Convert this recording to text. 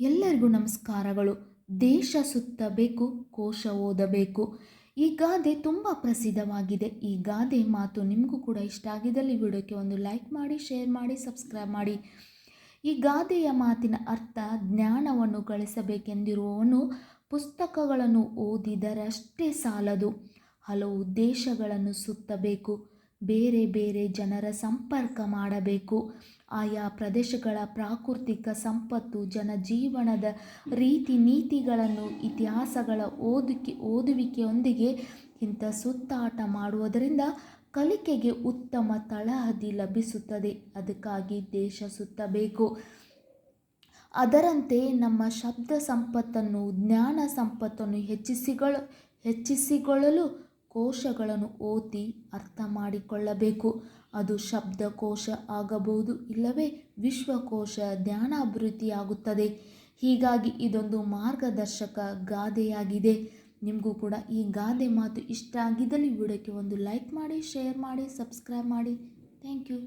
ಎಲ್ಲರಿಗೂ ನಮಸ್ಕಾರಗಳು. ದೇಶ ಸುತ್ತಬೇಕು ಕೋಶ ಓದಬೇಕು. ಈ ಗಾದೆ ತುಂಬ ಪ್ರಸಿದ್ಧವಾಗಿದೆ. ಈ ಗಾದೆ ಮಾತು ನಿಮಗೂ ಕೂಡ ಇಷ್ಟ ಆಗಿದ್ದಲ್ಲಿ ವಿಡಿಯೋಕ್ಕೆ ಒಂದು ಲೈಕ್ ಮಾಡಿ, ಶೇರ್ ಮಾಡಿ, ಸಬ್ಸ್ಕ್ರೈಬ್ ಮಾಡಿ. ಈ ಗಾದೆಯ ಮಾತಿನ ಅರ್ಥ ಜ್ಞಾನವನ್ನು ಗಳಿಸಬೇಕೆಂದಿರುವವನು ಪುಸ್ತಕಗಳನ್ನು ಓದಿದರಷ್ಟೇ ಸಾಲದು. ಹಲವು ದೇಶಗಳನ್ನು ಸುತ್ತಬೇಕು. ಬೇರೆ ಬೇರೆ ಜನರ ಸಂಪರ್ಕ ಮಾಡಬೇಕು. ಆಯಾ ಪ್ರದೇಶಗಳ ಪ್ರಾಕೃತಿಕ ಸಂಪತ್ತು, ಜನಜೀವನದ ರೀತಿ ನೀತಿಗಳನ್ನು, ಇತಿಹಾಸಗಳ ಓದುಕೆ, ಓದುವಿಕೆಯೊಂದಿಗೆ ಇಂಥ ಸುತ್ತಾಟ ಮಾಡುವುದರಿಂದ ಕಲಿಕೆಗೆ ಉತ್ತಮ ತಳಹದಿ ಲಭಿಸುತ್ತದೆ. ಅದಕ್ಕಾಗಿ ದೇಶ ಸುತ್ತಬೇಕು. ಅದರಂತೆ ನಮ್ಮ ಶಬ್ದ ಸಂಪತ್ತನ್ನು, ಜ್ಞಾನ ಸಂಪತ್ತನ್ನು ಹೆಚ್ಚಿಸಿಗೊಳ, ಹೆಚ್ಚಿಸಿಕೊಳ್ಳಲು ಕೋಶಗಳನ್ನು ಓದಿ ಅರ್ಥ ಮಾಡಿಕೊಳ್ಳಬೇಕು. ಅದು ಶಬ್ದಕೋಶ ಆಗಬಹುದು ಇಲ್ಲವೇ ವಿಶ್ವಕೋಶ ಜ್ಞಾನಾಭಿವೃದ್ಧಿಯಾಗುತ್ತದೆ ಹೀಗಾಗಿ ಇದೊಂದು ಮಾರ್ಗದರ್ಶಕ ಗಾದೆಯಾಗಿದೆ. ನಿಮಗೂ ಕೂಡ ಈ ಗಾದೆ ಮಾತು ಇಷ್ಟ ಆಗಿದ್ದಲ್ಲಿ ವಿಡಿಯೋಕ್ಕೆ ಒಂದು ಲೈಕ್ ಮಾಡಿ, ಶೇರ್ ಮಾಡಿ, ಸಬ್ಸ್ಕ್ರೈಬ್ ಮಾಡಿ. Thank you.